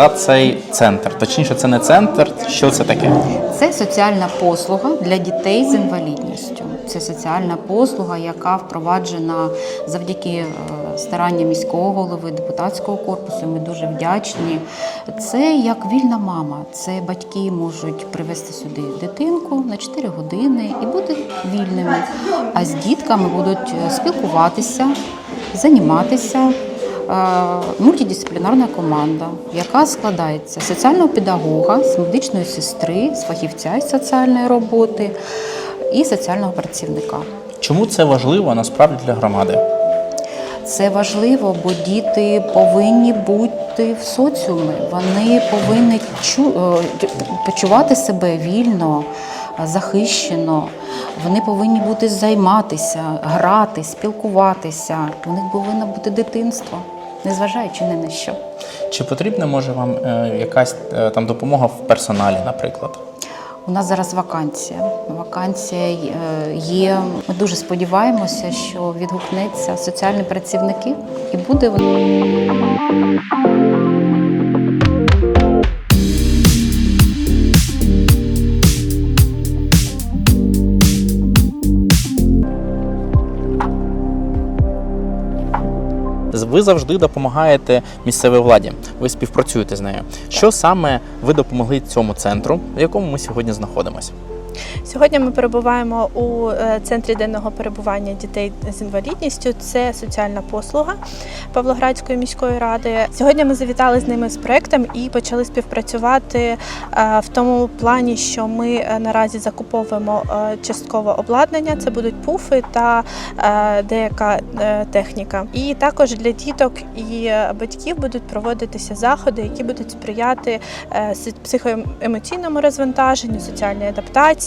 за цей центр? Точніше, це не центр. Що це таке? Це соціальна послуга для дітей з інвалідністю. Це соціальна послуга, яка впроваджена завдяки е, старанням міського голови, депутатського корпусу. Ми дуже вдячні. Це як вільна мама. Це батьки можуть привезти сюди дитинку на 4 години і бути вільними. А з дітками будуть е, спілкуватися, займатися. Е, Мультидисциплінарна команда, яка складається з соціального педагога, з медичної сестри, з фахівця із соціальної роботи і соціального працівника. Чому це важливо насправді для громади? Це важливо, бо діти повинні бути в соціумі. Вони повинні е, почувати себе вільно, захищено. Вони повинні бути займатися, грати, спілкуватися. У них повинно бути дитинство, незважаючи ні на що. Чи потрібна може вам е, якась е, там допомога в персоналі, наприклад? У нас зараз вакансія. Вакансія е, є. Ми дуже сподіваємося, що відгукнеться соціальні працівники і буде вона. Ви завжди допомагаєте місцевій владі. Ви співпрацюєте з нею. Що саме ви допомогли цьому центру, в якому ми сьогодні знаходимося? Сьогодні ми перебуваємо у е, центрі денного перебування дітей з інвалідністю. Це соціальна послуга Павлоградської міської ради. Сьогодні ми завітали з ними з проектом і почали співпрацювати е, в тому плані, що ми е, наразі закуповуємо частково обладнання. Це будуть пуфи та деяка техніка. І також для діток і батьків будуть проводитися заходи, які будуть сприяти психоемоційному розвантаженню, соціальній адаптації,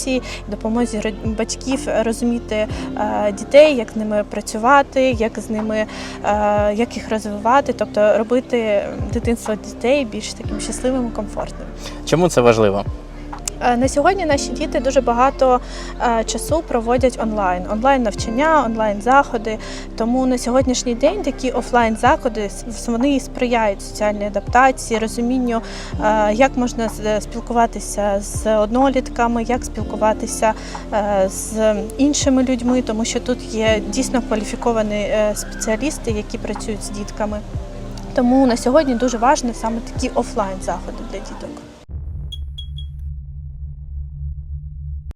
допомозі ро- батьків розуміти е, дітей, як з ними працювати, як з ними е, як їх розвивати, тобто робити дитинство дітей більш таким щасливим і комфортним. Чому це важливо? Е, На сьогодні наші діти дуже багато е, часу проводять онлайн, онлайн навчання, онлайн заходи. Тому на сьогоднішній день такі офлайн заходи вони сприяють соціальній адаптації, розумінню, е, як можна спілкуватися з однолітками, як спілкуватися з іншими людьми, тому що тут є дійсно кваліфіковані спеціалісти, які працюють з дітками. Тому на сьогодні дуже важливі саме такі офлайн заходи для діток.